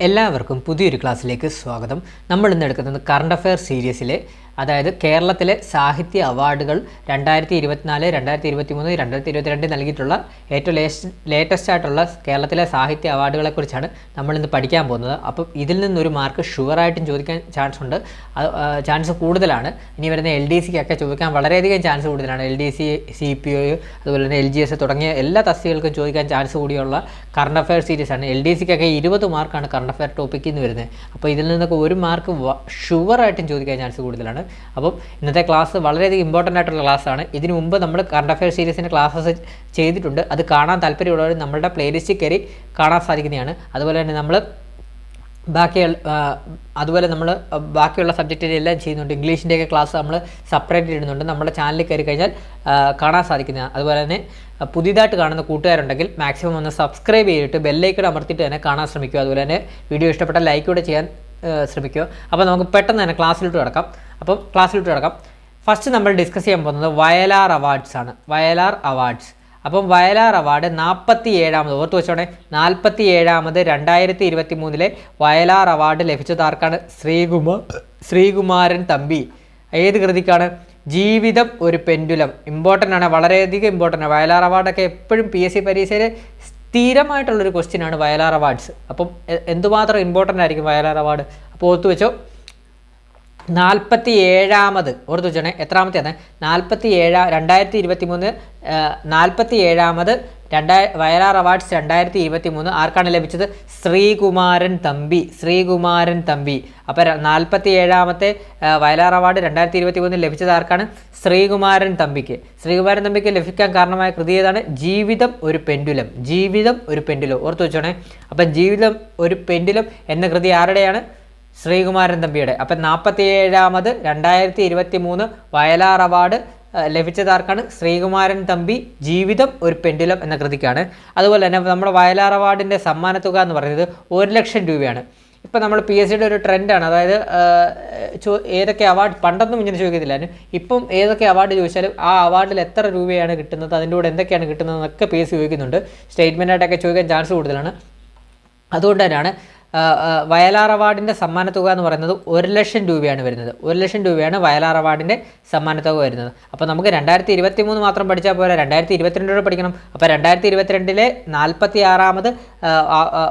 എല്ലാവർക്കും പുതിയൊരു ക്ലാസ്സിലേക്ക് സ്വാഗതം. നമ്മൾ ഇന്ന് എടുക്കുന്നത് കറണ്ട് അഫയർ സീരീസിലെ അതായത് കേരളത്തിലെ സാഹിത്യ അവാർഡുകൾ രണ്ടായിരത്തി ഇരുപത്തിനാല് രണ്ടായിരത്തി ഇരുപത്തി മൂന്ന് രണ്ടായിരത്തി ഇരുപത്തിരണ്ട് നൽകിയിട്ടുള്ള ഏറ്റവും ലേറ്റസ്റ്റ് ലേറ്റസ്റ്റ് ആയിട്ടുള്ള കേരളത്തിലെ സാഹിത്യ അവാർഡുകളെക്കുറിച്ചാണ് നമ്മൾ ഇന്ന് പഠിക്കാൻ പോകുന്നത്. അപ്പം ഇതിൽ നിന്നൊരു മാർക്ക് ഷുവറായിട്ടും ചോദിക്കാൻ ചാൻസ് ഉണ്ട്. ചാൻസ് കൂടുതലാണ്. ഇനി വരുന്ന എൽ ഡി സിക്കൊക്കെ ചോദിക്കാൻ വളരെയധികം ചാൻസ് കൂടുതലാണ്. L D C C P O അതുപോലെ തന്നെ എൽ ജി എസ് തുടങ്ങിയ എല്ലാ തസ്തികൾക്കും ചോദിക്കാൻ ചാൻസ് കൂടിയുള്ള കറണ്ട് അഫയർ സീരീസ് ആണ് എൽ ഡി സിക്കൊക്കെ ഇരുപത് മാർക്കാണ് കറണ്ട് അഫയർ ടോപ്പിക്കിൽ നിന്ന് വരുന്നത്. അപ്പോൾ ഇതിൽ നിന്നൊക്കെ ഒരു മാർക്ക് ഷുവറായിട്ടും ചോദിക്കാൻ ചാൻസ് കൂടുതലാണ്. അപ്പം ഇന്നത്തെ ക്ലാസ് വളരെയധികം ഇമ്പോർട്ടന്റ് ആയിട്ടുള്ള ക്ലാസ്സാണ് ഇതിനു മുമ്പ് നമ്മൾ കറണ്ട് അഫയർ സീരീസിന്റെ ക്ലാസ്സസ് ചെയ്തിട്ടുണ്ട്. അത് കാണാൻ താല്പര്യമുള്ളവർ നമ്മളുടെ പ്ലേലിസ്റ്റിൽ കയറി കാണാൻ സാധിക്കുന്നതാണ്. അതുപോലെ തന്നെ നമ്മൾ ബാക്കി അതുപോലെ നമ്മൾ ബാക്കിയുള്ള സബ്ജക്റ്റിലെല്ലാം ചെയ്യുന്നുണ്ട്. ഇംഗ്ലീഷിന്റെയൊക്കെ ക്ലാസ് നമ്മൾ സെപ്പറേറ്റ് ഇടുന്നുണ്ട്. നമ്മുടെ ചാനലിൽ കയറി കഴിഞ്ഞാൽ കാണാൻ സാധിക്കുന്നതാണ് അതുപോലെ തന്നെ പുതിയതായിട്ട് കാണുന്ന കൂട്ടുകാരുണ്ടെങ്കിൽ മാക്സിമം ഒന്ന് സബ്സ്ക്രൈബ് ചെയ്തിട്ട് ബെല്ലൈക്കൺ അമർത്തിയിട്ട് തന്നെ കാണാൻ ശ്രമിക്കുക. അതുപോലെ തന്നെ വീഡിയോ ഇഷ്ടപ്പെട്ട ലൈക്ക് കൂടെ ചെയ്യാൻ ശ്രമിക്കുക. അപ്പോൾ നമുക്ക് പെട്ടെന്ന് തന്നെ ക്ലാസ്സിലോട്ട് കിടക്കാം. അപ്പം ക്ലാസ്സിലോട്ട് കിടക്കാം. ഫസ്റ്റ് നമ്മൾ ഡിസ്കസ് ചെയ്യാൻ പോകുന്നത് വയലാർ അവാർഡ്സ് ആണ്. വയലാർ അവാർഡ്സ് അപ്പം വയലാർ അവാർഡ് നാൽപ്പത്തി ഏഴാമത് ഓർത്ത് വെച്ചോണേ. നാൽപ്പത്തി ഏഴാമത് രണ്ടായിരത്തി ഇരുപത്തി മൂന്നിലെ വയലാർ അവാർഡ് ലഭിച്ചത് ആർക്കാണ്? ശ്രീകുമാർ ശ്രീകുമാരൻ തമ്പി. ഏത് കൃതിക്കാണ്? ജീവിതം ഒരു പെൻഡുലം. ഇമ്പോർട്ടന്റ് ആണ്. വളരെയധികം ഇമ്പോർട്ടന്റ് ആണ്. വയലാർ അവാർഡൊക്കെ എപ്പോഴും പി എസ് സി പരീക്ഷയിൽ സ്ഥിരമായിട്ടുള്ളൊരു ക്വസ്റ്റ്യൻ ആണ് വയലാർ അവാർഡ്സ്. അപ്പം എന്തുമാത്രം ഇമ്പോർട്ടന്റ് ആയിരിക്കും വയലാർ അവാർഡ്? അപ്പോൾ ഓർത്ത് വെച്ചോ നാൽപ്പത്തി ഏഴാമത് ഓർത്ത് വെച്ചോണേ എത്രാമത്തെയാണ്? നാൽപ്പത്തി ഏഴാ രണ്ടായിരത്തി ഇരുപത്തി മൂന്ന് നാൽപ്പത്തി ഏഴാമത് രണ്ടായ വയലാർ അവാർഡ്സ് രണ്ടായിരത്തി ഇരുപത്തി മൂന്ന് ആർക്കാണ് ലഭിച്ചത്? ശ്രീകുമാരൻ തമ്പി ശ്രീകുമാരൻ തമ്പി. അപ്പോൾ നാൽപ്പത്തി ഏഴാമത്തെ വയലാർ അവാർഡ് രണ്ടായിരത്തി ഇരുപത്തി മൂന്നിൽ ലഭിച്ചത് ആർക്കാണ്? ശ്രീകുമാരൻ തമ്പിക്ക്. ശ്രീകുമാരൻ തമ്പിക്ക് ലഭിക്കാൻ കാരണമായ കൃതി ഏതാണ്? ജീവിതം ഒരു പെൻഡുലം. ജീവിതം ഒരു പെൻഡുലം. ഓർത്ത് വെച്ചോണേ. അപ്പം ജീവിതം ഒരു പെൻഡുലം എന്ന കൃതി ആരുടെയാണ്? ശ്രീകുമാരൻ തമ്പിയുടെ. അപ്പം നാൽപ്പത്തി ഏഴാമത് രണ്ടായിരത്തി ഇരുപത്തി മൂന്ന് വയലാർ അവാർഡ് ലഭിച്ചതാർക്കാണ് ശ്രീകുമാരൻ തമ്പി ജീവിതം ഒരു പെൻഡുലം എന്ന കൃതിക്കാണ്. അതുപോലെ തന്നെ നമ്മുടെ വയലാർ അവാർഡിന്റെ സമ്മാനത്തുക എന്ന് പറയുന്നത് ഒരു ലക്ഷം രൂപയാണ്. ഇപ്പം നമ്മൾ പി എസ് സിയുടെ ഒരു ട്രെൻഡാണ് അതായത് ചോ- ഏതൊക്കെ അവാർഡ് പണ്ടൊന്നും ഇങ്ങനെ ചോദിക്കത്തില്ലായിരുന്നു ഇപ്പം ഏതൊക്കെ അവാർഡ് ചോദിച്ചാലും ആ അവാർഡിൽ എത്ര രൂപയാണ് കിട്ടുന്നത് അതിന്റെ കൂടെ എന്തൊക്കെയാണ് കിട്ടുന്നതെന്നൊക്കെ പി എസ് സി ചോദിക്കുന്നുണ്ട്. സ്റ്റേറ്റ്മെന്റായിട്ടൊക്കെ ചോദിക്കാൻ ചാൻസ് കൂടുതലാണ്. അതുകൊണ്ട് തന്നെയാണ് വയലാർ അവാർഡിന്റെ തുക എന്ന് പറയുന്നത് ഒരു ലക്ഷം രൂപയാണ് വരുന്നത്. ഒരു ലക്ഷം രൂപയാണ് വയലാർ അവാർഡിന്റെ തുക വരുന്നത്. അപ്പോൾ നമുക്ക് രണ്ടായിരത്തി ഇരുപത്തി മൂന്ന് മാത്രം പഠിച്ചാൽ പോരാ. രണ്ടായിരത്തി ഇരുപത്തിരണ്ടോടെ പഠിക്കണം അപ്പോൾ രണ്ടായിരത്തി ഇരുപത്തിരണ്ടിലെ നാൽപ്പത്തി ആറാമത്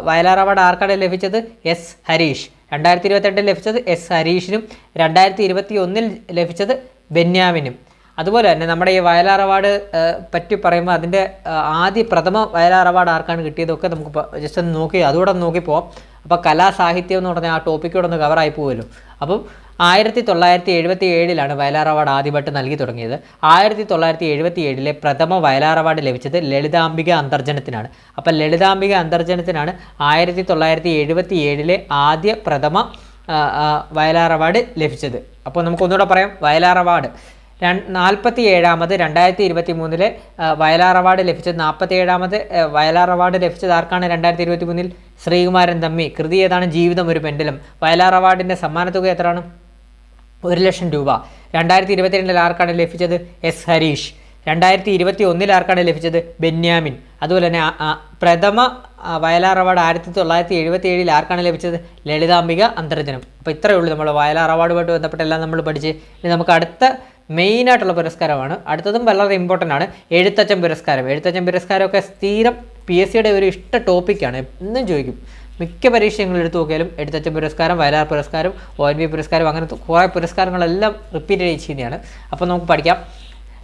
വയലാർ അവാർഡ് ആർക്കാണ് ലഭിച്ചത്? എസ് ഹരീഷ്. രണ്ടായിരത്തി ഇരുപത്തിരണ്ടിൽ ലഭിച്ചത് എസ് ഹരീഷിനും. രണ്ടായിരത്തി ഇരുപത്തി ഒന്നിൽ ലഭിച്ചത് ബെന്യാമിനും. അതുപോലെ തന്നെ നമ്മുടെ ഈ വയലാർ അവാർഡ് പറ്റി പറയുമ്പോൾ അതിന്റെ ആദ്യ പ്രഥമ വയലാർ അവാർഡ് ആർക്കാണ് കിട്ടിയതൊക്കെ നമുക്ക് ജസ്റ്റ് ഒന്ന് നോക്കി അതുകൂടെ നോക്കി പോവാം അപ്പോൾ കലാസാഹിത്യം എന്ന് പറഞ്ഞാൽ ആ ടോപ്പിക്കോടൊന്ന് കവറായി പോകുമല്ലോ അപ്പം ആയിരത്തി തൊള്ളായിരത്തി എഴുപത്തി ഏഴിലാണ് വയലാർ അവാർഡ് ആദ്യമായിട്ട് നൽകി തുടങ്ങിയത്. ആയിരത്തി തൊള്ളായിരത്തി എഴുപത്തി ഏഴിലെ പ്രഥമ വയലാർ അവാർഡ് ലഭിച്ചത് ലളിതാംബിക അന്തർജനത്തിനാണ്. അപ്പം ലളിതാംബിക അന്തർജനത്തിനാണ് ആയിരത്തി തൊള്ളായിരത്തി എഴുപത്തി ഏഴിലെ ആദ്യ പ്രഥമ വയലാർ അവാർഡ് ലഭിച്ചത്. അപ്പോൾ നമുക്കൊന്നുകൂടെ പറയാം. വയലാർ അവാർഡ്. നാൽപ്പത്തി ഏഴാമത് രണ്ടായിരത്തി ഇരുപത്തി മൂന്നിലെ വയലാർ അവാർഡ് ലഭിച്ചത് നാൽപ്പത്തി ഏഴാമത് വയലാർ അവാർഡ് ലഭിച്ചത് ആർക്കാണ് രണ്ടായിരത്തി ഇരുപത്തി മൂന്നിൽ ശ്രീകുമാരൻ തമ്മി. കൃതി ഏതാണ്? ജീവിതം ഒരു പെൻഡലം. വയലാർ അവാർഡിന്റെ സമ്മാനത്തുക എത്രയാണ്? ഒരു ലക്ഷം രൂപ. രണ്ടായിരത്തി ഇരുപത്തിരണ്ടിൽ ആർക്കാണ് ലഭിച്ചത്? എസ് ഹരീഷ്. രണ്ടായിരത്തി ഇരുപത്തി ഒന്നിൽ ആർക്കാണ് ലഭിച്ചത്? ബെന്യാമിൻ. അതുപോലെ തന്നെ പ്രഥമ വയലാർ അവാർഡ് ആയിരത്തി തൊള്ളായിരത്തി എഴുപത്തി ഏഴിൽ ആർക്കാണ് ലഭിച്ചത്? ലളിതാംബിക അന്തർജനം. അപ്പോൾ ഇത്രയേ ഉള്ളൂ നമ്മൾ വയലാർ അവാർഡുമായിട്ട് ബന്ധപ്പെട്ടെല്ലാം നമ്മൾ പഠിച്ച്. ഇനി നമുക്ക് അടുത്ത മെയിനായിട്ടുള്ള പുരസ്കാരമാണ്. അടുത്തതും വളരെ ഇമ്പോർട്ടന്റ് ആണ്. എഴുത്തച്ഛൻ പുരസ്കാരം. എഴുത്തച്ഛൻ പുരസ്കാരമൊക്കെ സ്ഥിരം പി എസ് സിയുടെ ഒരു ഇഷ്ട ടോപ്പിക്കാണ് എന്നും ചോദിക്കും. മിക്ക പരീക്ഷകൾ എടുത്തു നോക്കിയാലും എഴുത്തച്ഛൻ പുരസ്കാരം വയലാർ പുരസ്കാരം ഒ എൻ വി പുരസ്കാരം അങ്ങനെ കുറേ പുരസ്കാരങ്ങളെല്ലാം റിപ്പീറ്റ് ചെയ്യുന്നതാണ്. അപ്പോൾ നമുക്ക് പഠിക്കാം.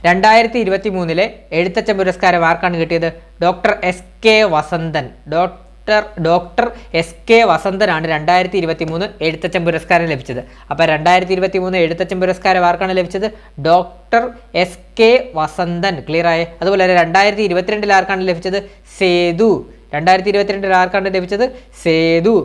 രണ്ടായിരത്തി ഇരുപത്തി മൂന്നിലെ എഴുത്തച്ഛൻ പുരസ്കാരം ആർക്കാണ് കിട്ടിയത്? Doctor S K Vasanthan. Doctor doctor S K വസന്തനാണ് രണ്ടായിരത്തി ഇരുപത്തി മൂന്ന് എഴുത്തച്ഛൻ പുരസ്കാരം ലഭിച്ചത്. അപ്പോൾ രണ്ടായിരത്തി ഇരുപത്തി മൂന്ന് എഴുത്തച്ഛൻ പുരസ്കാരം ആർക്കാണ് ലഭിച്ചത്? Doctor S K Vasanthan clear ആയേ? അതുപോലെ രണ്ടായിരത്തി ഇരുപത്തിരണ്ടിൽ ആർക്കാണ് ലഭിച്ചത്? സേതു. രണ്ടായിരത്തി ഇരുപത്തിരണ്ടിൽ ആർക്കാണ് ലഭിച്ചത്? സേതു.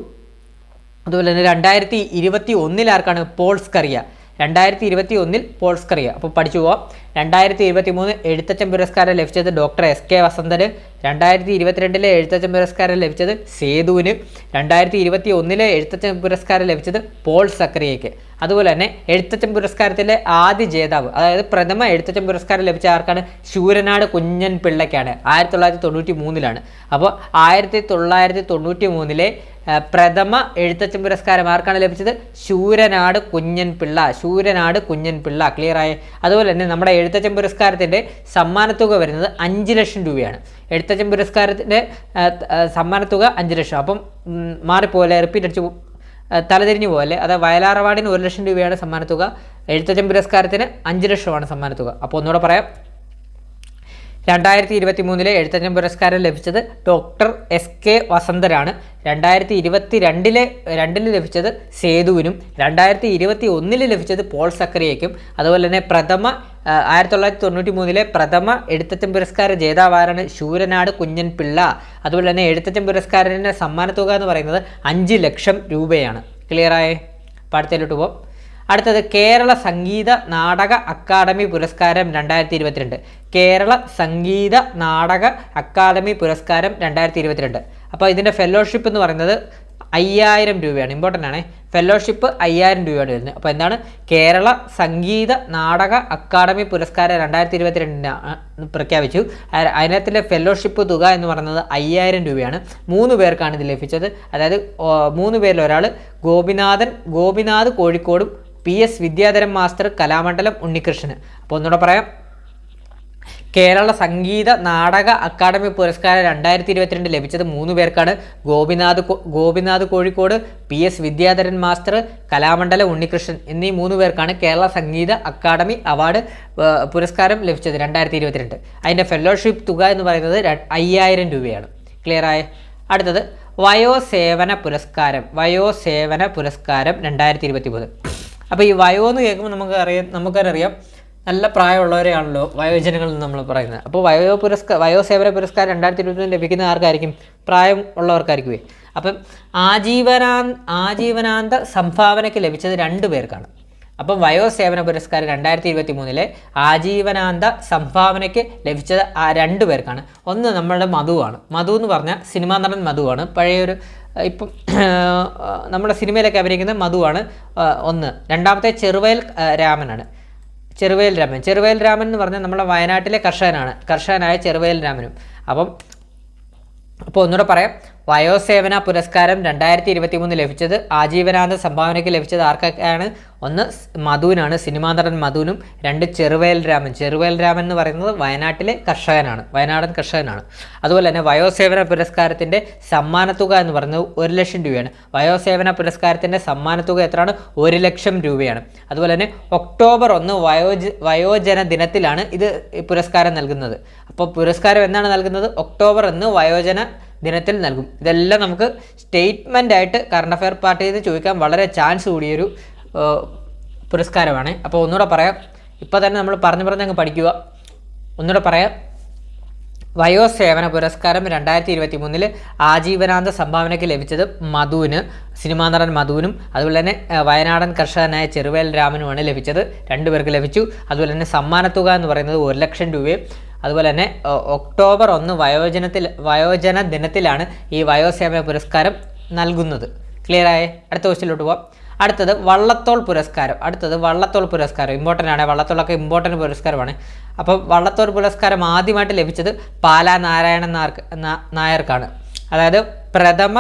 അതുപോലെ തന്നെ രണ്ടായിരത്തി ഇരുപത്തി ഒന്നിൽ ആർക്കാണ്? പോൾസ്കറിയ രണ്ടായിരത്തി ഇരുപത്തി ഒന്നിൽ പോൾസ്കറിയ അപ്പോൾ പഠിച്ചു പോവാം. രണ്ടായിരത്തി ഇരുപത്തി മൂന്ന് എഴുത്തച്ഛൻ പുരസ്കാരം ലഭിച്ചത് ഡോക്ടർ എസ് കെ വസന്തന് രണ്ടായിരത്തി ഇരുപത്തിരണ്ടിലെ എഴുത്തച്ഛൻ പുരസ്കാരം ലഭിച്ചത് സേതുവിന് രണ്ടായിരത്തി ഇരുപത്തി ഒന്നിലെ എഴുത്തച്ഛൻ പുരസ്കാരം ലഭിച്ചത് പോൾ സക്രിയയ്ക്ക്. അതുപോലെ തന്നെ എഴുത്തച്ഛൻ പുരസ്കാരത്തിലെ ആദ്യ ജേതാവ് അതായത് പ്രഥമ എഴുത്തച്ഛൻ പുരസ്കാരം ലഭിച്ച ആർക്കാണ്? ശൂരനാട് കുഞ്ഞൻ പിള്ളയ്ക്കാണ്. ആയിരത്തി തൊള്ളായിരത്തി തൊണ്ണൂറ്റി മൂന്നിലാണ് അപ്പോൾ ആയിരത്തി തൊള്ളായിരത്തി തൊണ്ണൂറ്റി മൂന്നിലെ പ്രഥമ എഴുത്തച്ഛൻ പുരസ്കാരം ആർക്കാണ് ലഭിച്ചത്? ശൂരനാട് കുഞ്ഞൻ പിള്ള ശൂരനാട് കുഞ്ഞൻ പിള്ള ക്ലിയർ ആയി? അതുപോലെ തന്നെ നമ്മുടെ എഴുത്തച്ഛൻ പുരസ്കാരത്തിന്റെ സമ്മാനത്തുക വരുന്നത് അഞ്ച് ലക്ഷം രൂപയാണ്. എഴുത്തച്ഛൻ പുരസ്കാരത്തിന്റെ സമ്മാനത്തുക അഞ്ച് ലക്ഷം. അപ്പം മാറിപ്പോലെ റിപ്പീറ്റ് അടിച്ച് തലതിരിഞ്ഞു പോലെ അതായത് വയലാർ അവാർഡിന് ഒരു ലക്ഷം രൂപയാണ് സമ്മാനത്തുക. എഴുത്തച്ഛൻ പുരസ്കാരത്തിന് അഞ്ച് ലക്ഷമാണ് സമ്മാനത്തുക. അപ്പോൾ ഒന്നുകൂടെ പറയാം. രണ്ടായിരത്തി ഇരുപത്തി മൂന്നിലെ എഴുത്തച്ഛൻ പുരസ്കാരം ലഭിച്ചത് ഡോക്ടർ എസ് കെ വസന്തരാണ്. രണ്ടായിരത്തി ഇരുപത്തി രണ്ടിലെ രണ്ടിൽ ലഭിച്ചത് സേതുവിനും രണ്ടായിരത്തി ഇരുപത്തി ഒന്നിൽ ലഭിച്ചത് പോൾ സക്കറിയയ്ക്കും. അതുപോലെ തന്നെ പ്രഥമ ആയിരത്തി തൊള്ളായിരത്തി തൊണ്ണൂറ്റി മൂന്നിലെ പ്രഥമ എഴുത്തച്ഛൻ പുരസ്കാര ജേതാവാരാണ് ശൂരനാട് കുഞ്ഞൻ പിള്ള. അതുപോലെ തന്നെ എഴുത്തച്ഛൻ പുരസ്കാരത്തിന്റെ സമ്മാനത്തുക എന്ന് പറയുന്നത് അഞ്ച് ലക്ഷം രൂപയാണ്. ക്ലിയറായേ പാടത്തേലോട്ട് പോകാം അടുത്തത് കേരള സംഗീത നാടക അക്കാദമി പുരസ്കാരം രണ്ടായിരത്തി ഇരുപത്തിരണ്ട് കേരള സംഗീത നാടക അക്കാദമി പുരസ്കാരം രണ്ടായിരത്തി ഇരുപത്തിരണ്ട് അപ്പോൾ ഇതിന്റെ ഫെലോഷിപ്പ് എന്ന് പറയുന്നത് അയ്യായിരം രൂപയാണ്. ഇമ്പോർട്ടന്റ് ആണ്. ഫെലോഷിപ്പ് അയ്യായിരം രൂപയാണ് വരുന്നത്. അപ്പോൾ എന്താണ്? കേരള സംഗീത നാടക അക്കാദമി പുരസ്കാരം രണ്ടായിരത്തി ഇരുപത്തിരണ്ടിന് പ്രഖ്യാപിച്ചു. അതിനകത്തിന്റെ ഫെലോഷിപ്പ് തുക എന്ന് പറയുന്നത് അയ്യായിരം രൂപയാണ്. മൂന്ന് പേർക്കാണ് ഇത് ലഭിച്ചത്. അതായത് മൂന്ന് പേരിൽ ഒരാൾ ഗോപിനാഥൻ ഗോപിനാഥ് കോഴിക്കോടും P S Vidyadharan master Kalamandalam ഉണ്ണികൃഷ്ണന്. അപ്പോൾ ഒന്നുകൂടെ പറയാം. കേരള സംഗീത നാടക അക്കാദമി പുരസ്കാരം രണ്ടായിരത്തി ഇരുപത്തിരണ്ട് ലഭിച്ചത് മൂന്ന് പേർക്കാണ്. Gopinath Gopinath Kozhikode P S Vidyadharan master Kalamandalam Unnikrishnan എന്നീ മൂന്ന് പേർക്കാണ് കേരള സംഗീത അക്കാദമി അവാർഡ് പുരസ്കാരം ലഭിച്ചത് രണ്ടായിരത്തി ഇരുപത്തിരണ്ട് അതിന്റെ ഫെലോഷിപ്പ് തുക എന്ന് പറയുന്നത് അയ്യായിരം രൂപയാണ്. ക്ലിയർ ആയ? അടുത്തത് വയോസേവന പുരസ്കാരം വയോസേവന പുരസ്കാരം രണ്ടായിരത്തി ഇരുപത്തി മൂന്ന് അപ്പോൾ ഈ വയോ എന്ന് കേൾക്കുമ്പോൾ നമുക്ക് അറിയാം നമുക്കറിയാം. നല്ല പ്രായമുള്ളവരെയാണല്ലോ വയോജനങ്ങൾ എന്ന് നമ്മൾ പറയുന്നത്. അപ്പോൾ വയോ പുരസ്കാര വയോസേവന പുരസ്കാരം രണ്ടായിരത്തി ഇരുപത്തി ലഭിക്കുന്ന ആർക്കായിരിക്കും? പ്രായം ഉള്ളവർക്കായിരിക്കുമേ അപ്പം ആജീവനാ ആജീവനാന്ത സംഭാവനയ്ക്ക് ലഭിച്ചത് രണ്ട് പേർക്കാണ്. അപ്പം വയോസേവന പുരസ്കാരം രണ്ടായിരത്തി ഇരുപത്തി മൂന്നിലെ ആജീവനാന്ത സംഭാവനയ്ക്ക് ലഭിച്ചത് ആ രണ്ട് പേർക്കാണ്. ഒന്ന് നമ്മളുടെ മധുവാണ്. മധു എന്ന് പറഞ്ഞാൽ സിനിമാ നടൻ മധുവാണ്. പഴയൊരു ഇപ്പം നമ്മുടെ സിനിമയിലൊക്കെ അഭിനയിക്കുന്ന മധുവാണ് ഒന്ന്. രണ്ടാമത്തെ ചെറുവയൽ രാമനാണ്. ചെറുവയൽ രാമൻ. ചെറുവയൽ രാമൻ എന്ന് പറഞ്ഞാൽ നമ്മുടെ വയനാട്ടിലെ കർഷകനാണ്. കർഷകനായ ചെറുവയൽ രാമനും. അപ്പം അപ്പോൾ ഒന്നുകൂടെ പറയാം. വയോസേവന പുരസ്കാരം രണ്ടായിരത്തി ഇരുപത്തി മൂന്ന് ലഭിച്ചത് ആജീവനാന്ത സംഭാവനയ്ക്ക് ലഭിച്ചത് ആർക്കൊക്കെയാണ് ഒന്ന് മധുവിനാണ് സിനിമാ നടൻ മധുവിനും രണ്ട് ചെറുവയൽ രാമൻ. ചെറുവയൽ രാമൻ എന്ന് പറയുന്നത് വയനാട്ടിലെ കർഷകനാണ് വയനാടൻ കർഷകനാണ്. അതുപോലെ തന്നെ വയോസേവന പുരസ്കാരത്തിന്റെ സമ്മാനത്തുക എന്ന് പറയുന്നത് ഒരു ലക്ഷം രൂപയാണ്. വയോസേവന പുരസ്കാരത്തിന്റെ സമ്മാനത്തുക എത്രയാണ്? ഒരു ലക്ഷം രൂപയാണ്. അതുപോലെ തന്നെ ഒക്ടോബർ ഒന്ന് വയോജ വയോജന ദിനത്തിലാണ് ഇത് പുരസ്കാരം നൽകുന്നത്. അപ്പോൾ പുരസ്കാരം എന്നാണ് നൽകുന്നത്? ഒക്ടോബർ ഒന്ന് വയോജന ദിനത്തിൽ നൽകും. ഇതെല്ലാം നമുക്ക് സ്റ്റേറ്റ്മെന്റ് ആയിട്ട് കറണ്ട് അഫയർ പാർട്ടിയിൽ നിന്ന് ചോദിക്കാൻ വളരെ ചാൻസ് കൂടിയൊരു പുരസ്കാരമാണ്. അപ്പോൾ ഒന്നുകൂടെ പറയാം. ഇപ്പോൾ തന്നെ നമ്മൾ പറഞ്ഞു പറഞ്ഞ് അങ്ങ് പഠിക്കുക. ഒന്നുകൂടെ പറയാം. വയോസേവന പുരസ്കാരം രണ്ടായിരത്തി ഇരുപത്തി മൂന്നിൽ ആജീവനാന്ത സംഭാവനയ്ക്ക് ലഭിച്ചത് മധുവിന് സിനിമാ നടൻ മധുവിനും അതുപോലെ തന്നെ വയനാടൻ കർഷകനായ ചെറുവേൽ രാമനുമാണ് ലഭിച്ചത്. രണ്ടുപേർക്ക് ലഭിച്ചു. അതുപോലെ തന്നെ സമ്മാനത്തുക എന്ന് പറയുന്നത് ഒരു ലക്ഷം രൂപയും അതുപോലെ തന്നെ ഒക്ടോബർ ഒന്ന് വയോജനത്തിൽ വയോജന ദിനത്തിലാണ് ഈ വയോസേവന പുരസ്കാരം നൽകുന്നത്. ക്ലിയർ ആയേ? അടുത്ത ക്വസ്റ്റിലോട്ട് പോവാം. അടുത്തത് വള്ളത്തോൾ പുരസ്കാരം. അടുത്തത് വള്ളത്തോൾ പുരസ്കാരം. ഇമ്പോർട്ടന്റ് ആണ്. വള്ളത്തോളൊക്കെ ഇമ്പോർട്ടന്റ് പുരസ്കാരമാണ്. അപ്പോൾ വള്ളത്തോൾ പുരസ്കാരം ആദ്യമായിട്ട് ലഭിച്ചത് പാലാ നാരായണൻ നായർക്കാണ്. അതായത് പ്രഥമ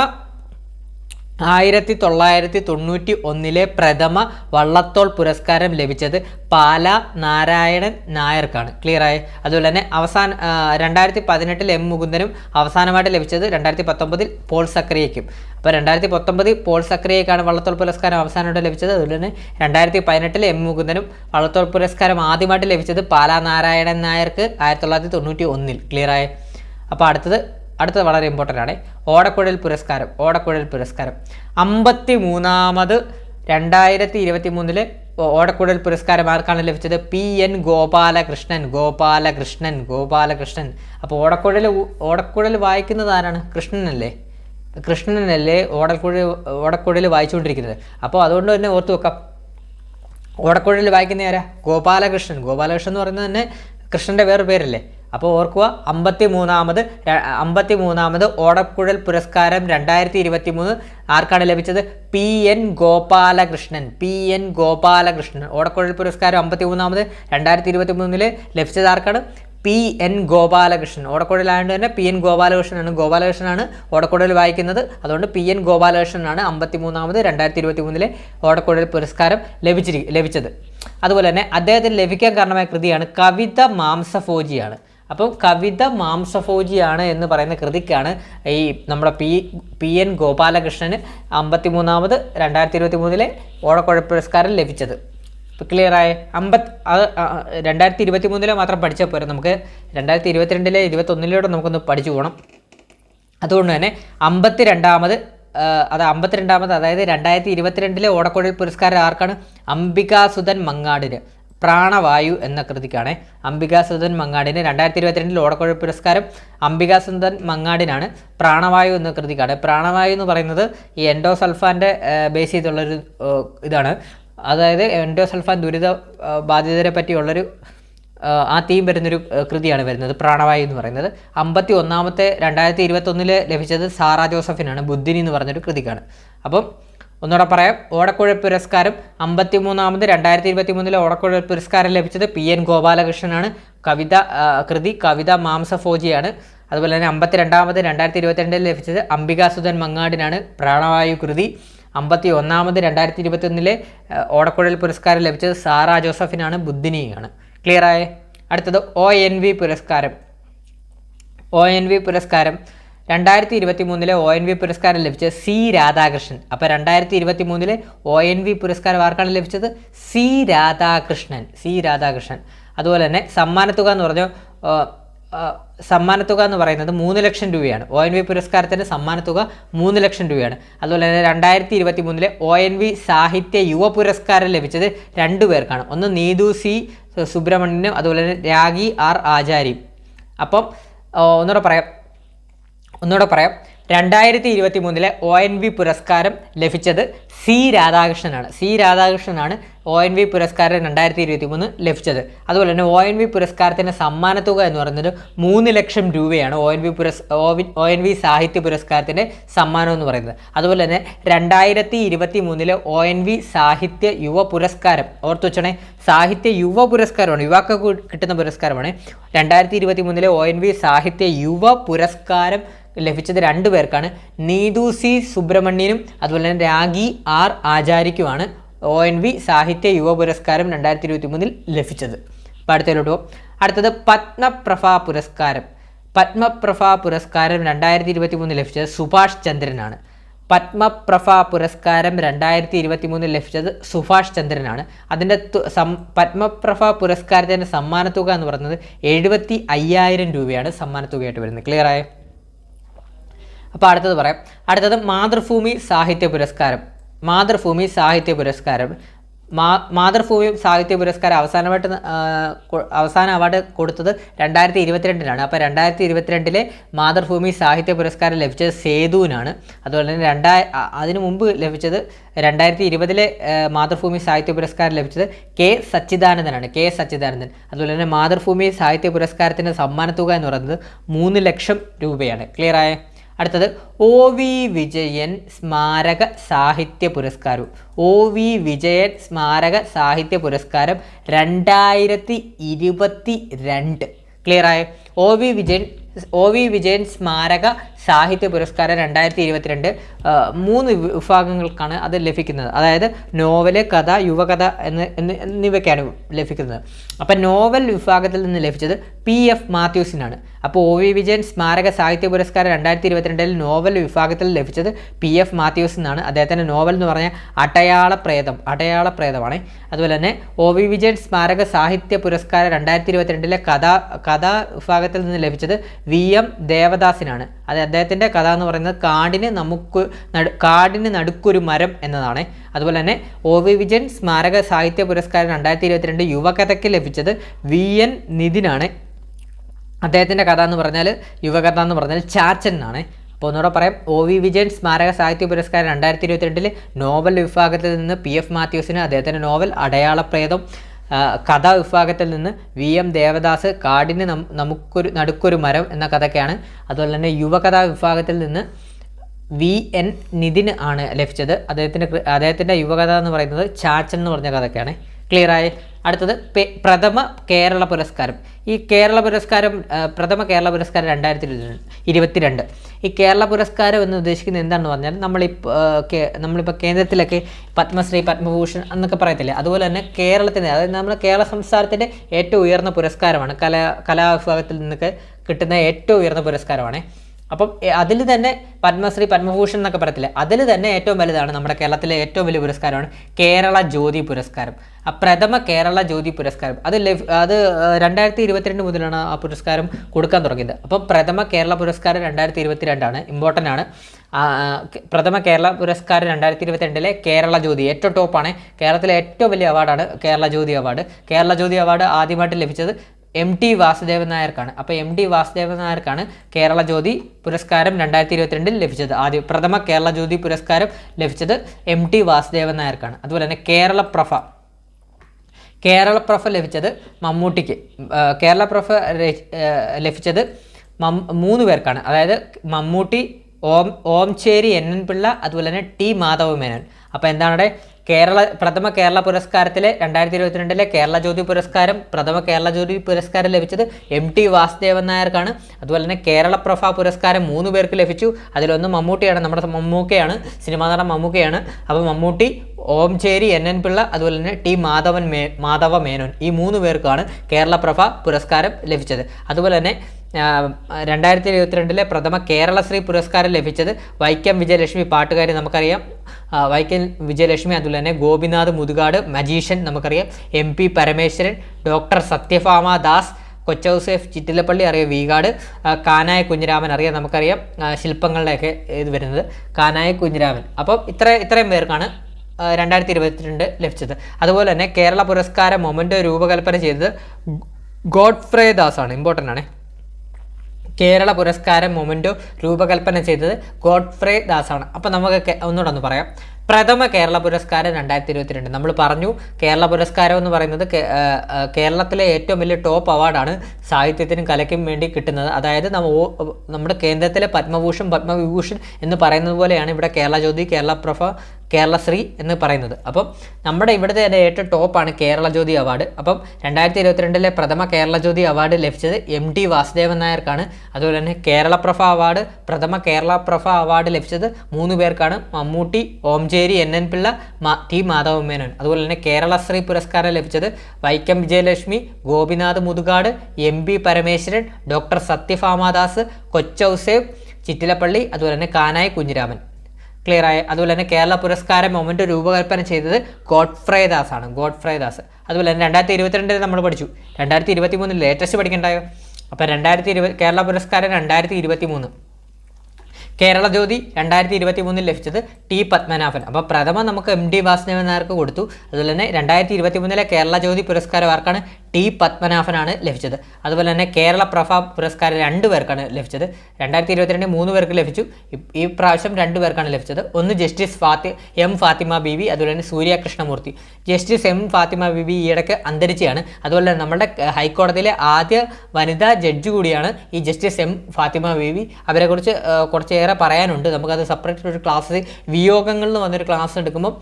ആയിരത്തി തൊള്ളായിരത്തി തൊണ്ണൂറ്റി ഒന്നിലെ പ്രഥമ വള്ളത്തോൾ പുരസ്കാരം ലഭിച്ചത് പാല നാരായണൻ നായർക്കാണ്. ക്ലിയർ ആയി? അതുപോലെ തന്നെ അവസാന രണ്ടായിരത്തി പതിനെട്ടിൽ എം മുകുന്ദനും അവസാനമായിട്ട് ലഭിച്ചത് രണ്ടായിരത്തി പത്തൊമ്പതിൽ പോൾ സക്രിയയ്ക്കും. അപ്പോൾ രണ്ടായിരത്തി പത്തൊമ്പതിൽ പോൾ സക്രിയയ്ക്കാണ് വള്ളത്തോൾ പുരസ്കാരം അവസാനമായിട്ട് ലഭിച്ചത്. അതുപോലെ തന്നെ രണ്ടായിരത്തി പതിനെട്ടിൽ എം മുകുന്ദനും വള്ളത്തോൾ പുരസ്കാരം ആദ്യമായിട്ട് ലഭിച്ചത് പാല നാരായണൻ നായർക്ക് ആയിരത്തി തൊള്ളായിരത്തി തൊണ്ണൂറ്റി ഒന്നിൽ ക്ലിയർ ആയി? അപ്പോൾ അടുത്തത് അടുത്തത് വളരെ ഇമ്പോർട്ടന്റ് ആണ്. ഓടക്കുഴൽ പുരസ്കാരം ഓടക്കുഴൽ പുരസ്കാരം. അമ്പത്തി മൂന്നാമത് രണ്ടായിരത്തി ഇരുപത്തി മൂന്നിൽ ഓടക്കുഴൽ പുരസ്കാരം ആർക്കാണ് ലഭിച്ചത്? P N Gopalakrishnan Gopalakrishnan Gopalakrishnan. അപ്പോൾ ഓടക്കുഴൽ ഓടക്കുഴൽ വായിക്കുന്നത് ആരാണ്? കൃഷ്ണനല്ലേ? കൃഷ്ണനല്ലേ ഓടക്കുഴൽ ഓടക്കുഴൽ വായിച്ചുകൊണ്ടിരിക്കുന്നത്. അപ്പോൾ അതുകൊണ്ട് തന്നെ ഓർത്ത് വെക്കാം. ഓടക്കുഴൽ വായിക്കുന്ന ആരാ? ഗോപാലകൃഷ്ണൻ. ഗോപാലകൃഷ്ണൻ എന്ന് പറയുന്നത് തന്നെ കൃഷ്ണന്റെ വേറെ പേരല്ലേ? അപ്പോൾ ഓർക്കുക അമ്പത്തി മൂന്നാമത് അമ്പത്തി മൂന്നാമത് ഓടക്കുഴൽ പുരസ്കാരം രണ്ടായിരത്തി ഇരുപത്തി മൂന്ന് ആർക്കാണ് ലഭിച്ചത്? P N Gopalakrishnan P N Gopalakrishnan. Odakkuzhal പുരസ്കാരം അമ്പത്തി മൂന്നാമത് രണ്ടായിരത്തി ഇരുപത്തി മൂന്നിൽ ലഭിച്ചത് ആർക്കാണ്? P N Gopalakrishnan. ഓടക്കുഴലായതുകൊണ്ട് തന്നെ പി എൻ ഗോപാലകൃഷ്ണനാണ്. ഗോപാലകൃഷ്ണനാണ് ഓടക്കുഴൽ വായിക്കുന്നത്. അതുകൊണ്ട് പി എൻ ഗോപാലകൃഷ്ണനാണ് അമ്പത്തി മൂന്നാമത് രണ്ടായിരത്തി ഇരുപത്തി മൂന്നിലെ ഓടക്കുഴൽ പുരസ്കാരം ലഭിച്ചിരി ലഭിച്ചത്. അതുപോലെ തന്നെ അദ്ദേഹത്തിന് ലഭിക്കാൻ കാരണമായ കൃതിയാണ് കവിത മാംസഫോജിയാണ് അപ്പം കവിത മാംസഫോജിയാണ് എന്ന് പറയുന്ന കൃതിക്കാണ് ഈ നമ്മുടെ പി പി എൻ ഗോപാലകൃഷ്ണന് അമ്പത്തി മൂന്നാമത് രണ്ടായിരത്തി ഇരുപത്തി മൂന്നിലെ ഓടക്കുഴൽ പുരസ്കാരം ലഭിച്ചത്. ഇപ്പോൾ ക്ലിയറായ അമ്പത് അത് രണ്ടായിരത്തി ഇരുപത്തി മൂന്നിലെ മാത്രം പഠിച്ചാൽ പോരാ നമുക്ക്. രണ്ടായിരത്തി ഇരുപത്തിരണ്ടിലെ ഇരുപത്തൊന്നിലൂടെ നമുക്കൊന്ന് പഠിച്ചു പോകണം അതുകൊണ്ട് തന്നെ അമ്പത്തി രണ്ടാമത് അത് അമ്പത്തിരണ്ടാമത് അതായത് രണ്ടായിരത്തി ഇരുപത്തിരണ്ടിലെ ഓടക്കുഴൽ പുരസ്കാരം ആർക്കാണ്? അംബികാസുധൻ മങ്ങാടിന്. പ്രാണവായു എന്ന കൃതിക്കാണ് അംബികാസുധൻ മങ്ങാടിന്. രണ്ടായിരത്തി ഇരുപത്തിരണ്ടിൽ ഓടക്കുഴൽ പുരസ്കാരം അംബികാസുധൻ മങ്ങാടിനാണ്. പ്രാണവായു എന്ന കൃതിക്കാണ്. പ്രാണവായു എന്ന് പറയുന്നത് ഈ എൻഡോസൾഫാന്റെ ബേസ് ചെയ്തുള്ളൊരു ഇതാണ്. അതായത് എൻഡോസൾഫാൻ ദുരിത ബാധിതരെ പറ്റിയുള്ളൊരു ആ തീം വരുന്നൊരു കൃതിയാണ് വരുന്നത് പ്രാണവായു എന്ന് പറയുന്നത്. അമ്പത്തി ഒന്നാമത്തെ രണ്ടായിരത്തി ഇരുപത്തൊന്നിൽ ലഭിച്ചത് സാറാ ജോസഫിനാണ് ബുദ്ധിനി എന്ന് പറഞ്ഞൊരു കൃതിക്കാണ്. അപ്പം ഒന്നുകൂടെ പറയാം ഓടക്കുഴൽ പുരസ്കാരം അമ്പത്തി മൂന്നാമത് രണ്ടായിരത്തി ഇരുപത്തി മൂന്നിലെ ഓടക്കുഴൽ പുരസ്കാരം ലഭിച്ചത് പി എൻ ഗോപാലകൃഷ്ണനാണ്. കവിത കൃതി കവിത മാംസഫോജിയാണ് അതുപോലെ തന്നെ അമ്പത്തി രണ്ടാമത് രണ്ടായിരത്തി ഇരുപത്തിരണ്ടിൽ ലഭിച്ചത് അംബികാസുധൻ മങ്ങാടിനാണ് പ്രാണവായു കൃതി. അമ്പത്തി ഒന്നാമത് രണ്ടായിരത്തി ഇരുപത്തൊന്നിലെ ഓടക്കുഴൽ പുരസ്കാരം ലഭിച്ചത് സാറാ ജോസഫിനാണ് ബുദ്ധിനിയാണ് ക്ലിയറായേ അടുത്തത് ഒ എൻ വി പുരസ്കാരം. ഒ എൻ വി പുരസ്കാരം. രണ്ടായിരത്തി ഇരുപത്തി മൂന്നിലെ ഒ എൻ വി പുരസ്കാരം ലഭിച്ചത് സി രാധാകൃഷ്ണൻ. അപ്പോൾ രണ്ടായിരത്തി ഇരുപത്തി മൂന്നിലെ ഒ എൻ വി പുരസ്കാരം ആർക്കാണ് ലഭിച്ചത്? സി രാധാകൃഷ്ണൻ. സി രാധാകൃഷ്ണൻ. അതുപോലെ തന്നെ സമ്മാനത്തുക എന്ന് പറഞ്ഞാൽ സമ്മാനത്തുക എന്ന് പറയുന്നത് മൂന്ന് ലക്ഷം രൂപയാണ്. ഒ എൻ വി പുരസ്കാരത്തിന്റെ സമ്മാനത്തുക മൂന്ന് ലക്ഷം രൂപയാണ്. അതുപോലെ തന്നെ രണ്ടായിരത്തി ഇരുപത്തി മൂന്നിലെ ഒ എൻ വി സാഹിത്യ യുവ പുരസ്കാരം ലഭിച്ചത് രണ്ടു പേർക്കാണ്. ഒന്ന് നീതു സി സുബ്രഹ്മണ്യനും അതുപോലെ തന്നെ രാഗി ആർ ആചാരിയും. അപ്പം ഒന്നുകൂടെ പറയാം. ഒന്നുകൂടെ പറയാം. രണ്ടായിരത്തി ഇരുപത്തി മൂന്നിലെ ഒ എൻ വി പുരസ്കാരം ലഭിച്ചത് സി രാധാകൃഷ്ണനാണ്. സി രാധാകൃഷ്ണനാണ് ഒ എൻ വി പുരസ്കാരം രണ്ടായിരത്തി ഇരുപത്തി മൂന്ന് ലഭിച്ചത്. അതുപോലെ തന്നെ ഒ എൻ വി പുരസ്കാരത്തിന്റെ സമ്മാനത്തുക എന്ന് പറയുന്നത് മൂന്ന് ലക്ഷം രൂപയാണ് ഒ എൻ വി പുരസ് ഒ എൻ വി സാഹിത്യ പുരസ്കാരത്തിന്റെ സമ്മാനം എന്ന് പറയുന്നത്. അതുപോലെ തന്നെ രണ്ടായിരത്തി ഇരുപത്തി മൂന്നിലെ ഒ എൻ വി സാഹിത്യ യുവ പുരസ്കാരം ഓർത്തു വെച്ചണേ സാഹിത്യ യുവ പുരസ്കാരമാണ് യുവാക്കൾക്ക് കിട്ടുന്ന പുരസ്കാരമാണ്. രണ്ടായിരത്തി ഇരുപത്തി മൂന്നിലെ ഒ എൻ വി സാഹിത്യ യുവ പുരസ്കാരം ലഭിച്ചത് രണ്ടു പേർക്കാണ്. നീതു സി സുബ്രഹ്മണ്യനും അതുപോലെ തന്നെ രാഗി ആർ ആചാര്യയ്ക്കുമാണ് ഒ എൻ വി സാഹിത്യ യുവ പുരസ്കാരം രണ്ടായിരത്തി ഇരുപത്തി മൂന്നിൽ ലഭിച്ചത്. അപ്പോൾ അടുത്തതിലോട്ട് പോകും അടുത്തത് പത്മപ്രഭ പുരസ്കാരം. പത്മപ്രഭ പുരസ്കാരം രണ്ടായിരത്തി ഇരുപത്തി മൂന്നിൽ ലഭിച്ചത് സുഭാഷ് ചന്ദ്രനാണ്. പത്മപ്രഭ പുരസ്കാരം രണ്ടായിരത്തി ഇരുപത്തി മൂന്നിൽ ലഭിച്ചത് സുഭാഷ് ചന്ദ്രനാണ്. അതിന്റെ പത്മപ്രഭ പുരസ്കാരത്തിന്റെ സമ്മാനത്തുക എന്ന് പറയുന്നത് എഴുപത്തി അയ്യായിരം രൂപയാണ് സമ്മാനത്തുകയായിട്ട് വരുന്നത്. ക്ലിയറായോ അപ്പോൾ അടുത്തത് പറയാം. അടുത്തത് മാതൃഭൂമി സാഹിത്യ പുരസ്കാരം. മാതൃഭൂമി സാഹിത്യ പുരസ്കാരം. മാ മാതൃഭൂമി സാഹിത്യ പുരസ്കാരം അവസാനമായിട്ട് അവസാന അവാർഡ് കൊടുത്തത് രണ്ടായിരത്തി ഇരുപത്തിരണ്ടിലാണ് അപ്പോൾ രണ്ടായിരത്തി ഇരുപത്തിരണ്ടിലെ മാതൃഭൂമി സാഹിത്യ പുരസ്കാരം ലഭിച്ചത് സേതുവിനാണ്. അതുപോലെ തന്നെ രണ്ടായി അതിനു മുമ്പ് ലഭിച്ചത് രണ്ടായിരത്തി ഇരുപതിലെ മാതൃഭൂമി സാഹിത്യ പുരസ്കാരം ലഭിച്ചത് കെ സച്ചിദാനന്ദനാണ്. കെ സച്ചിദാനന്ദൻ. അതുപോലെ തന്നെ മാതൃഭൂമി സാഹിത്യ പുരസ്കാരത്തിന്റെ സമ്മാനത്തുക എന്ന് പറയുന്നത് മൂന്ന് ലക്ഷം രൂപയാണ്. ക്ലിയർ ആയ? അടുത്തത് ഒ വി വിജയൻ സ്മാരക സാഹിത്യ പുരസ്കാരം. ഒ വി വിജയൻ സ്മാരക സാഹിത്യ പുരസ്കാരം രണ്ടായിരത്തി ഇരുപത്തി രണ്ട് ക്ലിയർ ആയോ? O V Vijayan O V Vijayan സ്മാരക സാഹിത്യ പുരസ്കാരം രണ്ടായിരത്തി ഇരുപത്തിരണ്ട് മൂന്ന് വിഭാഗങ്ങൾക്കാണ് അത് ലഭിക്കുന്നത്. അതായത് നോവൽ കഥ യുവകഥ എന്ന് എന്ന് എന്നിവയ്ക്കാണ് ലഭിക്കുന്നത്. അപ്പം നോവൽ വിഭാഗത്തിൽ നിന്ന് ലഭിച്ചത് പി എഫ് മാത്യൂസിനാണ്. അപ്പോൾ ഒ വി വിജയൻ സ്മാരക സാഹിത്യ പുരസ്കാരം രണ്ടായിരത്തി ഇരുപത്തിരണ്ടിൽ നോവൽ വിഭാഗത്തിൽ ലഭിച്ചത് പി എഫ് മാത്യൂസ് എന്നാണ് അദ്ദേഹത്തിന്റെ നോവൽ എന്ന് പറഞ്ഞാൽ അടയാള പ്രേതം അടയാള പ്രേതമാണ് അതുപോലെ തന്നെ ഒ വി വിജയൻ സ്മാരക സാഹിത്യ പുരസ്കാരം രണ്ടായിരത്തി ഇരുപത്തിരണ്ടിലെ കഥ കഥാ വിഭാഗത്തിൽ നിന്ന് ലഭിച്ചത് വി എം ദേവദാസിനാണ്. അത് അദ്ദേഹത്തിന്റെ കഥ എന്ന് പറയുന്നത് കാടിന് നമുക്ക് നടു കാടിന് നടുക്കൊരു മരം എന്നതാണ്. അതുപോലെ തന്നെ ഒ വി വിജയൻ സ്മാരക സാഹിത്യ പുരസ്കാരം രണ്ടായിരത്തി ഇരുപത്തിരണ്ട് യുവകഥയ്ക്ക് ലഭിച്ചത് വി എൻ നിതിനാണ്. അദ്ദേഹത്തിന്റെ കഥ എന്ന് പറഞ്ഞാൽ യുവകഥ എന്ന് പറഞ്ഞാൽ ചാച്ചൻ എന്നാണ്. അപ്പോൾ ഒന്നുകൂടെ പറയാം. ഒ വി വിജയൻ സ്മാരക സാഹിത്യ പുരസ്കാരം രണ്ടായിരത്തി ഇരുപത്തിരണ്ടിൽ നോവൽ വിഭാഗത്തിൽ നിന്ന് പി എഫ് മാത്യൂസിന് അദ്ദേഹത്തിന്റെ നോവൽ അടയാളപ്രേതം കഥാ വിഭാഗത്തിൽ നിന്ന് വി എം ദേവദാസ് കാടിന് നമുക്കൊരു നടുക്കൊരു മരം എന്ന കഥയ്ക്കാണ് അതുപോലെ തന്നെ യുവകഥാ വിഭാഗത്തിൽ നിന്ന് വി എൻ നിതിന് ആണ് ലഭിച്ചത്. അദ്ദേഹത്തിന്റെ അദ്ദേഹത്തിന്റെ യുവകഥ എന്ന് പറയുന്നത് ചാച്ചൻ എന്ന് പറഞ്ഞ കഥയ്ക്കാണ് ക്ലിയർ ആയി? അടുത്തത് പ്രഥമ കേരള പുരസ്കാരം. ഈ കേരള പുരസ്കാരം പ്രഥമ കേരള പുരസ്കാരം രണ്ടായിരത്തി ഇരുപത്തിരണ്ട്. ഈ കേരള പുരസ്കാരം എന്ന് ഉദ്ദേശിക്കുന്നത് എന്താണെന്ന് പറഞ്ഞാൽ നമ്മളിപ്പോൾ നമ്മളിപ്പോൾ കേന്ദ്രത്തിലൊക്കെ പത്മശ്രീ പത്മഭൂഷൺ എന്നൊക്കെ പറയത്തില്ലേ? അതുപോലെ തന്നെ കേരളത്തിന്റെ അതായത് നമ്മുടെ കേരള സംസ്ഥാനത്തിന്റെ ഏറ്റവും ഉയർന്ന പുരസ്കാരമാണ് കലാ കലാവിഭാഗത്തിൽ നിന്നൊക്കെ കിട്ടുന്ന ഏറ്റവും ഉയർന്ന പുരസ്കാരമാണ്. അപ്പം അതിൽ തന്നെ പത്മശ്രീ പത്മഭൂഷൺ എന്നൊക്കെ പറയത്തില്ല? അതിൽ തന്നെ ഏറ്റവും വലുതാണ് നമ്മുടെ കേരളത്തിലെ ഏറ്റവും വലിയ പുരസ്കാരമാണ് കേരള ജ്യോതി പുരസ്കാരം. ആ പ്രഥമ കേരള ജ്യോതി പുരസ്കാരം. അത് ലഭ് അത് രണ്ടായിരത്തി ഇരുപത്തിരണ്ട് മുതലാണ് ആ പുരസ്കാരം കൊടുക്കാൻ തുടങ്ങിയത്. അപ്പം പ്രഥമ കേരള പുരസ്കാരം രണ്ടായിരത്തി ഇരുപത്തിരണ്ടാണ് ഇമ്പോർട്ടന്റ് ആണ് പ്രഥമ കേരള പുരസ്കാരം രണ്ടായിരത്തി ഇരുപത്തിരണ്ടിലെ കേരള ജ്യോതി ഏറ്റവും ടോപ്പാണ് കേരളത്തിലെ ഏറ്റവും വലിയ അവാർഡാണ് കേരള ജ്യോതി അവാർഡ് കേരള ജ്യോതി അവാർഡ് ആദ്യമായിട്ട് ലഭിച്ചത് എം ടി വാസുദേവൻ നായർക്കാണ്. അപ്പോൾ എം ടി വാസുദേവൻ നായർക്കാണ് കേരള ജ്യോതി പുരസ്കാരം രണ്ടായിരത്തി ഇരുപത്തിരണ്ടിൽ ലഭിച്ചത്. ആദ്യം പ്രഥമ കേരള ജ്യോതി പുരസ്കാരം ലഭിച്ചത് എം ടി വാസുദേവൻ നായർക്കാണ്. അതുപോലെ തന്നെ കേരള പ്രഭ. കേരളപ്രഭ ലഭിച്ചത് മമ്മൂട്ടിക്ക്. കേരള പ്രഭ ലഭിച്ചത് മൂന്ന് പേർക്കാണ്. അതായത് മമ്മൂട്ടി ഓം ഓംചേരി എൻ എൻ പിള്ള അതുപോലെ തന്നെ ടി മാധവ മേനോൻ. അപ്പോൾ എന്താണ് കേരള പ്രഥമ കേരള പുരസ്കാരത്തിലെ രണ്ടായിരത്തി ഇരുപത്തിരണ്ടിലെ കേരള ജ്യോതി പുരസ്കാരം പ്രഥമ കേരള ജ്യോതി പുരസ്കാരം ലഭിച്ചത് എം ടി വാസുദേവൻ നായർക്കാണ്. അതുപോലെ തന്നെ കേരള പ്രഭ പുരസ്കാരം മൂന്ന് പേർക്ക് ലഭിച്ചു. അതിലൊന്ന് മമ്മൂട്ടിയാണ് നമ്മുടെ മമ്മൂക്കയാണ് സിനിമാ നടൻ മമ്മൂക്കയാണ്. അപ്പോൾ മമ്മൂട്ടി ഓംചേരി എൻ എൻ പിള്ള അതുപോലെ തന്നെ ടി മാധവൻ മേ മാധവ മേനോൻ ഈ മൂന്ന് പേർക്കാണ് കേരള പ്രഭ പുരസ്കാരം ലഭിച്ചത്. അതുപോലെ തന്നെ രണ്ടായിരത്തി ഇരുപത്തിരണ്ടിലെ പ്രഥമ കേരളശ്രീ പുരസ്കാരം ലഭിച്ചത് വൈക്കം വിജയലക്ഷ്മി പാട്ടുകാരി നമുക്കറിയാം. വൈക്കം വിജയലക്ഷ്മി അതുപോലെ തന്നെ ഗോപിനാഥ് മുതുകാട് മജീഷ്യൻ നമുക്കറിയാം. M P Parameswaran doctor Sathyabhama Das Kochouseph Chittilappilly അറിയാം വീകാട് ആ, കാനായ കുഞ്ഞിരാമൻ അറിയാം നമുക്കറിയാം. ശില്പങ്ങളുടെയൊക്കെ ഇത് വരുന്നത് കാനായ കുഞ്ഞിരാമൻ. അപ്പം ഇത്ര ഇത്രയും പേർക്കാണ് രണ്ടായിരത്തി ഇരുപത്തിരണ്ട് ലഭിച്ചത്. അതുപോലെ തന്നെ കേരള പുരസ്കാര മൊമെന്റ് രൂപകൽപ്പന ചെയ്തത് ഗോഡ്ഫ്രേ ദാസ് ആണ് ഇമ്പോർട്ടന്റ് ആണ്. കേരള പുരസ്കാരം മൊമെന്റോ രൂപകൽപ്പന ചെയ്തത് ഗോഡ്ഫ്രേ ദാസാണ്. അപ്പോൾ നമുക്ക് ഒന്നുകൂടെ ഒന്ന് പറയാം. പ്രഥമ കേരള പുരസ്കാരം രണ്ടായിരത്തി ഇരുപത്തിരണ്ട് നമ്മൾ പറഞ്ഞു കേരള പുരസ്കാരം എന്ന് പറയുന്നത് കേരളത്തിലെ ഏറ്റവും വലിയ ടോപ്പ് അവാർഡാണ് സാഹിത്യത്തിനും കലയ്ക്കും വേണ്ടി കിട്ടുന്നത്. അതായത് നമ്മ നമ്മുടെ കേന്ദ്രത്തിലെ പത്മഭൂഷൺ പത്മവിഭൂഷൺ എന്ന് പറയുന്നത് പോലെയാണ് ഇവിടെ കേരള ജ്യോതി കേരള പ്രഭ കേരളശ്രീ എന്ന് പറയുന്നത്. അപ്പം നമ്മുടെ ഇവിടുത്തെ ഏറ്റവും ടോപ്പാണ് കേരള ജ്യോതി അവാർഡ്. അപ്പം രണ്ടായിരത്തി ഇരുപത്തിരണ്ടിലെ പ്രഥമ കേരള ജ്യോതി അവാർഡ് ലഭിച്ചത് എം ടി വാസുദേവൻ നായർക്കാണ്. അതുപോലെ തന്നെ കേരള കേരളപ്രഭ അവാർഡ് പ്രഥമ കേരള കേരളപ്രഭ അവാർഡ് ലഭിച്ചത് മൂന്ന് പേർക്കാണ്. Mammootty Omchery N N Pillai T Madhava Menon അതുപോലെ തന്നെ കേരളശ്രീ പുരസ്കാരം ലഭിച്ചത് Vaikom Vijayalakshmi Gopinath Muthukad M P Parameswaran doctor Sathyabhamadas Kochouseph Chittilappilly അതുപോലെ തന്നെ കാനായി കുഞ്ഞിരാമൻ. ക്ലിയർ ആയ അതുപോലെ തന്നെ കേരള പുരസ്കാരം മൊമെന്റ് രൂപകൽപ്പന ചെയ്തത് ഗോഡ്ഫ്രൈ ദാസ് ആണ് ഗോഡ്ഫ്രൈ ദാസ്. അതുപോലെ തന്നെ രണ്ടായിരത്തി ഇരുപത്തിരണ്ടിൽ നമ്മൾ പഠിച്ചു. രണ്ടായിരത്തി ഇരുപത്തി മൂന്നിൽ ലേറ്റസ്റ്റ് പഠിക്കണ്ടായോ? അപ്പോൾ രണ്ടായിരത്തി ഇരുപത് കേരള പുരസ്കാരം രണ്ടായിരത്തി ഇരുപത്തി മൂന്ന് കേരള ജ്യോതി രണ്ടായിരത്തി ഇരുപത്തി മൂന്നിൽ ലഭിച്ചത് ടി പത്മനാഭൻ. അപ്പോൾ പ്രഥമ നമുക്ക് എം ഡി വാസുദേവൻ നായർക്ക് കൊടുത്തു. അതുപോലെ തന്നെ രണ്ടായിരത്തി ഇരുപത്തി മൂന്നിലെ കേരള ജ്യോതി പുരസ്കാരം ആർക്കാണ്? ടി പത്മനാഭനാണ് ലഭിച്ചത്. അതുപോലെ തന്നെ കേരള പ്രഭ പുരസ്കാരം രണ്ട് പേർക്കാണ് ലഭിച്ചത്. രണ്ടായിരത്തി ഇരുപത്തിരണ്ട് മൂന്ന് പേർക്ക് ലഭിച്ചു. ഈ പ്രാവശ്യം രണ്ട് പേർക്കാണ് ലഭിച്ചത്. ഒന്ന് ജസ്റ്റിസ് ഫാത്തി എം ഫാത്തിമ ബീവി അതുപോലെ തന്നെ സൂര്യ കൃഷ്ണമൂർത്തി. ജസ്റ്റിസ് എം ഫാത്തിമ ബീവി ഈയിടയ്ക്ക് അന്തരിച്ചയാണ്. അതുപോലെ തന്നെ നമ്മുടെ ഹൈക്കോടതിയിലെ ആദ്യ വനിതാ ജഡ്ജ് കൂടിയാണ് ഈ ജസ്റ്റിസ് എം ഫാത്തിമ ബീവി. അവരെക്കുറിച്ച് കുറച്ചേറെ പറയാനുണ്ട്. നമുക്കത് സെപ്പറേറ്റ് ഒരു ക്ലാസ് വിയോഗങ്ങളിൽ നിന്ന് വന്നൊരു ക്ലാസ് എടുക്കുമ്പോൾ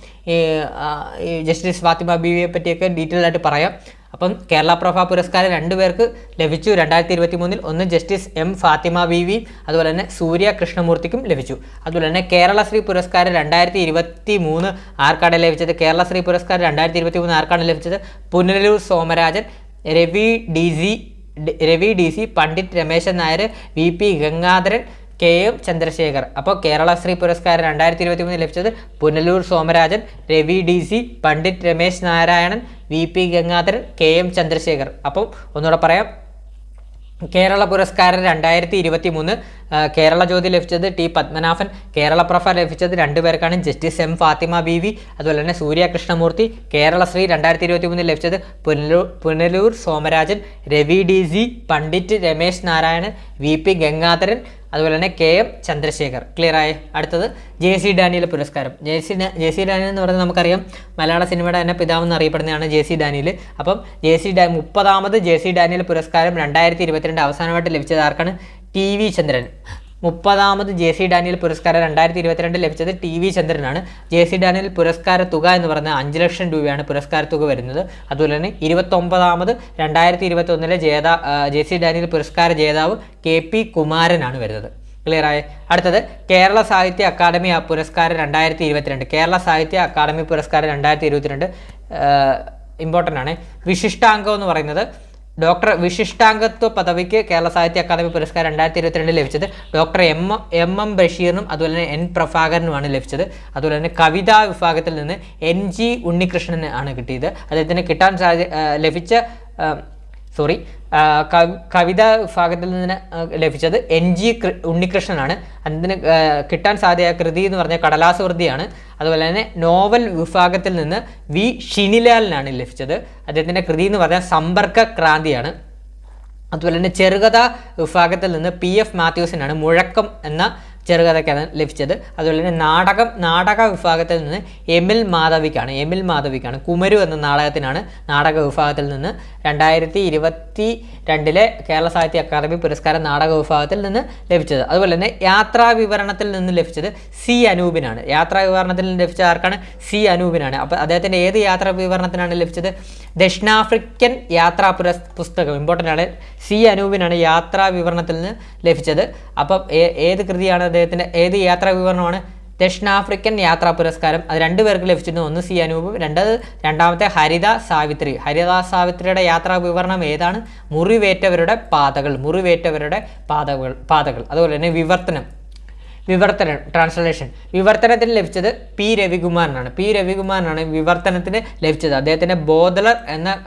ഈ ജസ്റ്റിസ് ഫാത്തിമ ബീവിയെ പറ്റിയൊക്കെ ഡീറ്റെയിൽ ആയിട്ട് പറയാം. അപ്പം കേരള പ്രഭ പുരസ്കാരം രണ്ടുപേർക്ക് ലഭിച്ചു. രണ്ടായിരത്തി ഇരുപത്തി മൂന്നിൽ ഒന്ന് ജസ്റ്റിസ് എം ഫാത്തിമ ബീവി അതുപോലെ തന്നെ സൂര്യ കൃഷ്ണമൂർത്തിക്കും ലഭിച്ചു. അതുപോലെ തന്നെ കേരള കേരളശ്രീ പുരസ്കാരം രണ്ടായിരത്തി ഇരുപത്തി മൂന്ന് ആർക്കാണ് ലഭിച്ചത്? കേരളശ്രീ പുരസ്കാരം രണ്ടായിരത്തി ഇരുപത്തി മൂന്ന് ആർക്കാണ് ലഭിച്ചത്? Punalur Somarajan Ravi D C Ravi D C Pandit Ramesan Nair V P Gangadharan K M Chandrasekhar. അപ്പോൾ കേരള ശ്രീ പുരസ്കാരം രണ്ടായിരത്തി ഇരുപത്തി മൂന്നിൽ ലഭിച്ചത് Punalur Somarajan Ravi D C Pandit Ramesh Narayanan V P Gangadharan K M Chandrasekhar. അപ്പം ഒന്നുകൂടെ പറയാം. കേരള പുരസ്കാരം രണ്ടായിരത്തി ഇരുപത്തി മൂന്ന് കേരള ജ്യോതി ലഭിച്ചത് ടി പത്മനാഭൻ കേരള പ്രഫ ലഭിച്ചത് രണ്ടുപേർക്കാണ് justice M Fathima Beevi അതുപോലെ തന്നെ സൂര്യ കൃഷ്ണമൂർത്തി. കേരളശ്രീ രണ്ടായിരത്തി ഇരുപത്തി മൂന്നിൽ ലഭിച്ചത് Punalur Punalur Somarajan Ravi D C Pandit Ramesh Narayanan V P Gangadharan അതുപോലെ തന്നെ കെ എം ചന്ദ്രശേഖർ. ക്ലിയർ ആയ? അടുത്തത് ജെ സി ഡാനിയൽ പുരസ്കാരം. J C J C Daniel എന്ന് പറയുന്നത് നമുക്കറിയാം മലയാള സിനിമയുടെ തന്നെ പിതാവെന്ന് അറിയപ്പെടുന്നതാണ് ജെ സി ഡാനിയൽ അപ്പം ജെ സി ഡാ മുപ്പതാമത് ജെ സി ഡാനിയൽ പുരസ്കാരം രണ്ടായിരത്തി ഇരുപത്തിരണ്ട് അവസാനമായിട്ട് ലഭിച്ചത് ആർക്കാണ്? ടി വി ചന്ദ്രൻ മുപ്പതാമത് ജെ സി ഡാനിയൽ പുരസ്കാരം രണ്ടായിരത്തി ഇരുപത്തിരണ്ട് ലഭിച്ചത് ടി വി ചന്ദ്രനാണ്. ജെ സി ഡാനിയൽ പുരസ്കാര തുക എന്ന് പറഞ്ഞാൽ അഞ്ച് ലക്ഷം രൂപയാണ് പുരസ്കാര തുക വരുന്നത്. അതുപോലെ തന്നെ ഇരുപത്തൊമ്പതാമത് രണ്ടായിരത്തി ഇരുപത്തി ഒന്നിലെ ജേതാ ജെ സി ഡാനിയൽ പുരസ്കാര ജേതാവ് കെ പി കുമാരനാണ് വരുന്നത്. ക്ലിയർ ആയ? അടുത്തത് കേരള സാഹിത്യ അക്കാദമി പുരസ്കാരം രണ്ടായിരത്തി ഇരുപത്തിരണ്ട് കേരള സാഹിത്യ അക്കാദമി പുരസ്കാരം രണ്ടായിരത്തി ഇരുപത്തിരണ്ട് ഇമ്പോർട്ടന്റ് ആണ്. വിശിഷ്ടാംഗം എന്ന് പറയുന്നത് ഡോക്ടർ വിശിഷ്ടാംഗത്വ പദവിക്ക് കേരള സാഹിത്യ അക്കാദമി പുരസ്കാരം രണ്ടായിരത്തി ഇരുപത്തിരണ്ടിൽ ലഭിച്ചത്. ഡോക്ടർ എം എം എം ബഷീറിനും അതുപോലെ തന്നെ എൻ പ്രഭാകരനുമാണ് ലഭിച്ചത്. അതുപോലെ തന്നെ കവിതാ വിഭാഗത്തിൽ നിന്ന് എൻ ജി ഉണ്ണികൃഷ്ണന് ആണ് കിട്ടിയത്. അദ്ദേഹത്തിന് കിട്ടാൻ സാധ്യ ലഭിച്ച സോറി കവിതാ വിഭാഗത്തിൽ നിന്ന് ലഭിച്ചത് എൻ ജി ഉണ്ണികൃഷ്ണനാണ്. അതിന് കിട്ടാൻ സാധ്യത കൃതി എന്ന് പറഞ്ഞ കടലാസ് വൃതിയാണ് അതുപോലെ തന്നെ നോവൽ വിഭാഗത്തിൽ നിന്ന് വി ഷിനിലാലിനാണ് ലഭിച്ചത്. അദ്ദേഹത്തിന്റെ കൃതി എന്ന് പറഞ്ഞാൽ സമ്പർക്ക ക്രാന്തിയാണ്. അതുപോലെ തന്നെ ചെറുകഥ വിഭാഗത്തിൽ നിന്ന് പി എഫ് മാത്യൂസിനാണ് മുഴക്കം എന്ന ചെറുകഥയ്ക്കാണ് ലഭിച്ചത്. അതുപോലെ തന്നെ നാടകം നാടക വിഭാഗത്തിൽ നിന്ന് എമിൽ മാധവിക്കാണ് എമിൽ മാധവിക്കാണ്. കുമരു എന്ന നാടകത്തിനാണ് നാടക വിഭാഗത്തിൽ നിന്ന് രണ്ടായിരത്തി ഇരുപത്തി രണ്ടിലെ കേരള സാഹിത്യ അക്കാദമി പുരസ്കാരം നാടക വിഭാഗത്തിൽ നിന്ന് ലഭിച്ചത്. അതുപോലെ തന്നെ യാത്രാ വിവരണത്തിൽ നിന്ന് ലഭിച്ചത് സി അനൂപിനാണ്. യാത്രാ വിവരണത്തിൽ നിന്ന് ലഭിച്ച ആർക്കാണ്? സി അനൂപിനാണ്. അപ്പോൾ അദ്ദേഹത്തിന്റെ ഏത് യാത്രാ വിവരണത്തിനാണ് ലഭിച്ചത്? ദക്ഷിണാഫ്രിക്കൻ യാത്രാ പുരസ് പുസ്തകം ഇമ്പോർട്ടന്റ് ആണ്. സി അനൂപിനാണ് യാത്രാ വിവരണത്തിൽ നിന്ന് ലഭിച്ചത്. അപ്പം ഏത് കൃതിയാണ് അദ്ദേഹത്തിന്റെ ഏത് യാത്രാ വിവരണമാണ്? ദക്ഷിണാഫ്രിക്കൻ യാത്രാ പുരസ്കാരം. അത് രണ്ടുപേർക്ക് ലഭിച്ചിരുന്നു. ഒന്ന് സി അനൂപും രണ്ടത് രണ്ടാമത്തെ ഹരിത സാവിത്രി. ഹരിത സാവിത്രിയുടെ യാത്രാ വിവരണം ഏതാണ്? മുറിവേറ്റവരുടെ പാതകൾ. മുറിവേറ്റവരുടെ പാതകൾ പാതകൾ. അതുപോലെ തന്നെ വിവർത്തനം. വിവർത്തനം ട്രാൻസ്ലേഷൻ വിവർത്തനത്തിന് ലഭിച്ചത് പി. രവികുമാറിനാണ്. പി. രവികുമാറിനാണ് വിവർത്തനത്തിന് ലഭിച്ചത്. അദ്ദേഹത്തിന്റെ ബോധലർ എന്ന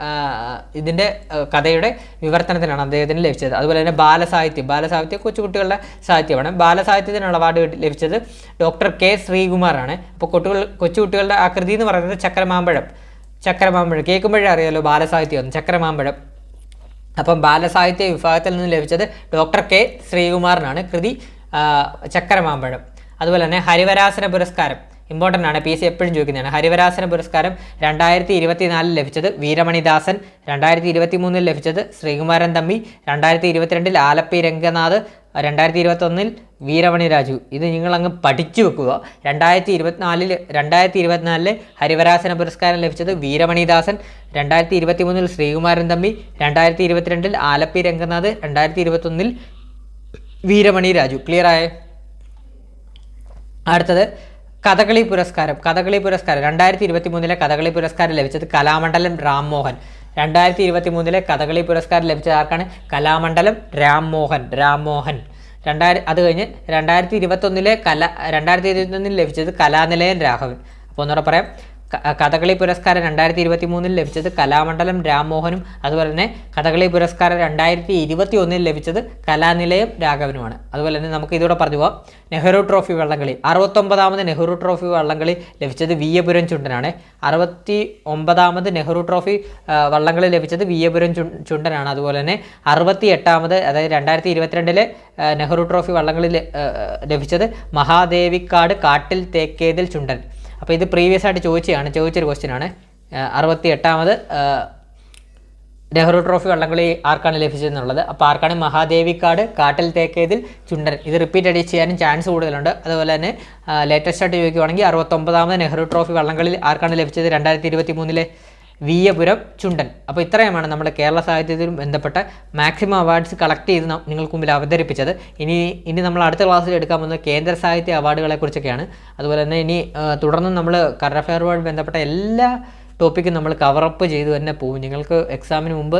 ഇതിന്റെ കഥയുടെ വിവർത്തനത്തിനാണ് അദ്ദേഹത്തിന് ലഭിച്ചത്. അതുപോലെ തന്നെ ബാലസാഹിത്യം. ബാലസാഹിത്യം കൊച്ചുകുട്ടികളുടെ സാഹിത്യമാണ്. ബാലസാഹിത്യത്തിനുള്ള അവാർഡ് ലഭിച്ചത് ഡോക്ടർ കെ. ശ്രീകുമാറാണ്. അപ്പോൾ കുട്ടികൾ കൊച്ചുകുട്ടികളുടെ ആ കൃതി എന്ന് പറയുന്നത് ചക്രമാമ്പഴം. ചക്രമാമ്പഴം. കേൾക്കുമ്പോഴേ അറിയാലോ ബാലസാഹിത്യം ചക്രമാമ്പഴം. അപ്പം ബാലസാഹിത്യ വിഭാഗത്തിൽ നിന്ന് ലഭിച്ചത് ഡോക്ടർ കെ. ശ്രീകുമാറിനാണ്. കൃതി ചക്കരമാമ്പഴം. അതുപോലെ തന്നെ ഹരിവരാസന പുരസ്കാരം. ഇമ്പോർട്ടന്റ് ആണ്. പി സി എപ്പോഴും ചോദിക്കുന്നതാണ്. ഹരിവരാസന പുരസ്കാരം രണ്ടായിരത്തി ഇരുപത്തിനാലിൽ ലഭിച്ചത് വീരമണിദാസൻ രണ്ടായിരത്തി ഇരുപത്തി മൂന്നിൽ ലഭിച്ചത് ശ്രീകുമാരൻ തമ്പി രണ്ടായിരത്തി ഇരുപത്തിരണ്ടിൽ ആലപ്പി രംഗനാഥ് രണ്ടായിരത്തി ഇരുപത്തൊന്നിൽ വീരമണി രാജു. ഇത് നിങ്ങൾ അങ്ങ് പഠിച്ചു വെക്കുക. രണ്ടായിരത്തി ഇരുപത്തിനാലിൽ രണ്ടായിരത്തി ഇരുപത്തിനാലിൽ ഹരിവരാസന പുരസ്കാരം ലഭിച്ചത് വീരമണിദാസൻ രണ്ടായിരത്തി ഇരുപത്തി മൂന്നിൽ ശ്രീകുമാരൻ തമ്പി രണ്ടായിരത്തി ഇരുപത്തിരണ്ടിൽ ആലപ്പി രംഗനാഥ് രണ്ടായിരത്തി ഇരുപത്തൊന്നിൽ വീരമണി രാജു. ക്ലിയർ ആയേ? അടുത്തത് കഥകളി പുരസ്കാരം. കഥകളി പുരസ്കാരം. രണ്ടായിരത്തി ഇരുപത്തി മൂന്നിലെ കഥകളി പുരസ്കാരം ലഭിച്ചത് കലാമണ്ഡലം രാംമോഹൻ. രണ്ടായിരത്തി ഇരുപത്തി മൂന്നിലെ കഥകളി പുരസ്കാരം ലഭിച്ചത് ആർക്കാണ്? കലാമണ്ഡലം രാംമോഹൻ. രാംമോഹൻ. രണ്ടായിരം അത് കഴിഞ്ഞ് രണ്ടായിരത്തി ഇരുപത്തൊന്നിലെ കല രണ്ടായിരത്തി ഇരുപത്തൊന്നിൽ ലഭിച്ചത് കലാനിലയൻ രാഘവൻ. അപ്പോൾ ഒന്നുകൂടെ പറയാം. കഥകളി പുരസ്കാരം രണ്ടായിരത്തി ഇരുപത്തി മൂന്നിൽ ലഭിച്ചത് കലാമണ്ഡലം രാംമോഹനും അതുപോലെ തന്നെ കഥകളി പുരസ്കാരം രണ്ടായിരത്തി ഇരുപത്തി ഒന്നിൽ ലഭിച്ചത് കലാനിലയം രാഘവനുമാണ്. അതുപോലെ തന്നെ നമുക്ക് ഇതോടെ പറഞ്ഞു പോവാം. നെഹ്റു ട്രോഫി വള്ളംകളി. അറുപത്തൊമ്പതാമത് നെഹ്റു ട്രോഫി വള്ളംകളി ലഭിച്ചത് വിയപുരം ചുണ്ടനാണ്. അറുപത്തി ഒമ്പതാമത് നെഹ്റു ട്രോഫി വള്ളംകളി ലഭിച്ചത് വിയപുരം പുരം ചുണ്ടനാണ്. അതുപോലെ തന്നെ അറുപത്തി എട്ടാമത് അതായത് രണ്ടായിരത്തി ഇരുപത്തിരണ്ടിലെ നെഹ്റു ട്രോഫി വള്ളംകളി ലഭിച്ചത് മഹാദേവിക്കാട് കാട്ടിൽ തേക്കേതിൽ ചുണ്ടൻ. അപ്പോൾ ഇത് പ്രീവിയസ് ആയിട്ട് ചോദിച്ചതാണ് ചോദിച്ചൊരു ക്വസ്റ്റ്യൻ ആണ്. അറുപത്തി എട്ടാമത് നെഹ്റു ട്രോഫി വള്ളംകളി ആർക്കാണ് ലഭിച്ചതെന്നുള്ളത്. അപ്പോൾ ആർക്കാണ് മഹാദേവിക്കാട് കാട്ടിൽ തേക്കേതിൽ ചുണ്ടൻ. ഇത് റിപ്പീറ്റ് അടി ചെയ്യാനും ചാൻസ് കൂടുതലുണ്ട്. അതുപോലെ തന്നെ ലേറ്റസ്റ്റ് ആയിട്ട് ചോദിക്കുവാണെങ്കിൽ അറുപത്തൊമ്പതാമത് നെഹ്റു ട്രോഫി വള്ളംകളിൽ ആർക്കാണ് ലഭിച്ചത്? രണ്ടായിരത്തി ഇരുപത്തി മൂന്നിലെ വിയപുരം ചുണ്ടൻ. അപ്പോൾ ഇത്രയുമാണ് നമ്മുടെ കേരള സാഹിത്യത്തിലും ബന്ധപ്പെട്ട മാക്സിമം അവാർഡ്സ് കളക്ട് ചെയ്ത് നിങ്ങൾക്ക് മുമ്പിൽ അവതരിപ്പിച്ചത്. ഇനി ഇനി നമ്മൾ അടുത്ത ക്ലാസ്സിൽ എടുക്കാൻ പോകുന്നത് കേന്ദ്ര സാഹിത്യ അവാർഡുകളെക്കുറിച്ചൊക്കെയാണ് അതുപോലെ തന്നെ ഇനി തുടർന്ന് നമ്മൾ കറണ്ട് അഫയറുമായി ബന്ധപ്പെട്ട എല്ലാ ടോപ്പിക്കും നമ്മൾ കവറപ്പ് ചെയ്ത് തന്നെ പോകും. നിങ്ങൾക്ക് എക്സാമിന് മുമ്പ്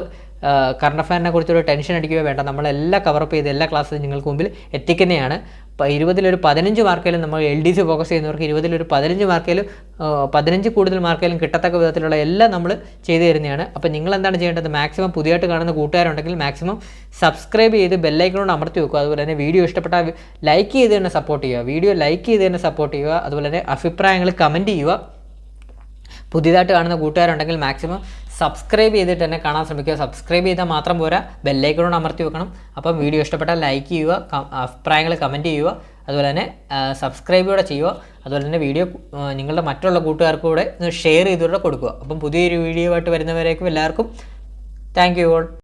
കറണ്ട് അഫയറിനെ കുറിച്ചൊരു ടെൻഷൻ അടിക്കുകയോ വേണ്ട. നമ്മളെല്ലാം കവറപ്പ് ചെയ്ത് എല്ലാ ക്ലാസ്സും നിങ്ങൾക്ക് മുമ്പിൽ എത്തിക്കുന്നതാണ്. ഇപ്പോൾ ഇരുപതിലൊരു പതിനഞ്ച് മാർക്കേലും നമ്മൾ എൽ ഡി സി ഫോക്കസ് ചെയ്യുന്നവർക്ക് ഇരുപതിലൊരു പതിനഞ്ച് മാർക്കേലും പതിനഞ്ച് കൂടുതൽ മാർക്കേലും കിട്ടത്തക്ക വിധത്തിലുള്ള എല്ലാം നമ്മൾ ചെയ്തു തരുന്നതാണ്. അപ്പോൾ നിങ്ങൾ എന്താണ് ചെയ്യേണ്ടത്? മാക്സിമം പുതിയതായിട്ട് കാണുന്ന കൂട്ടുകാരുണ്ടെങ്കിൽ മാക്സിമം സബ്സ്ക്രൈബ് ചെയ്ത് ബെല്ലൈക്കണോട് അമർത്തി വെക്കുക. അതുപോലെ തന്നെ വീഡിയോ ഇഷ്ടപ്പെട്ട ലൈക്ക് ചെയ്ത് തന്നെ സപ്പോർട്ട് ചെയ്യുക. വീഡിയോ ലൈക്ക് ചെയ്ത് തന്നെ സപ്പോർട്ട് ചെയ്യുക. അതുപോലെ തന്നെ അഭിപ്രായങ്ങൾ കമന്റ് ചെയ്യുക. പുതിയതായിട്ട് കാണുന്ന കൂട്ടുകാരുണ്ടെങ്കിൽ മാക്സിമം സബ്സ്ക്രൈബ് ചെയ്തിട്ട് തന്നെ കാണാൻ ശ്രമിക്കുക. സബ്സ്ക്രൈബ് ചെയ്താൽ മാത്രം പോരാ. ബെല്ലൈക്കണോട് അമർത്തി വെക്കണം. അപ്പം വീഡിയോ ഇഷ്ടപ്പെട്ടാൽ ലൈക്ക് ചെയ്യുക അഭിപ്രായങ്ങൾ കമന്റ് ചെയ്യുക. അതുപോലെ തന്നെ സബ്സ്ക്രൈബ് കൂടെ ചെയ്യുക. അതുപോലെ തന്നെ വീഡിയോ നിങ്ങളുടെ മറ്റുള്ള കൂട്ടുകാർക്ക് കൂടെ ഷെയർ ചെയ്തുകൂടെ കൊടുക്കുക. അപ്പം പുതിയൊരു വീഡിയോ ആയിട്ട് വരുന്നവരേക്കും എല്ലാവർക്കും താങ്ക് യു ഓൾ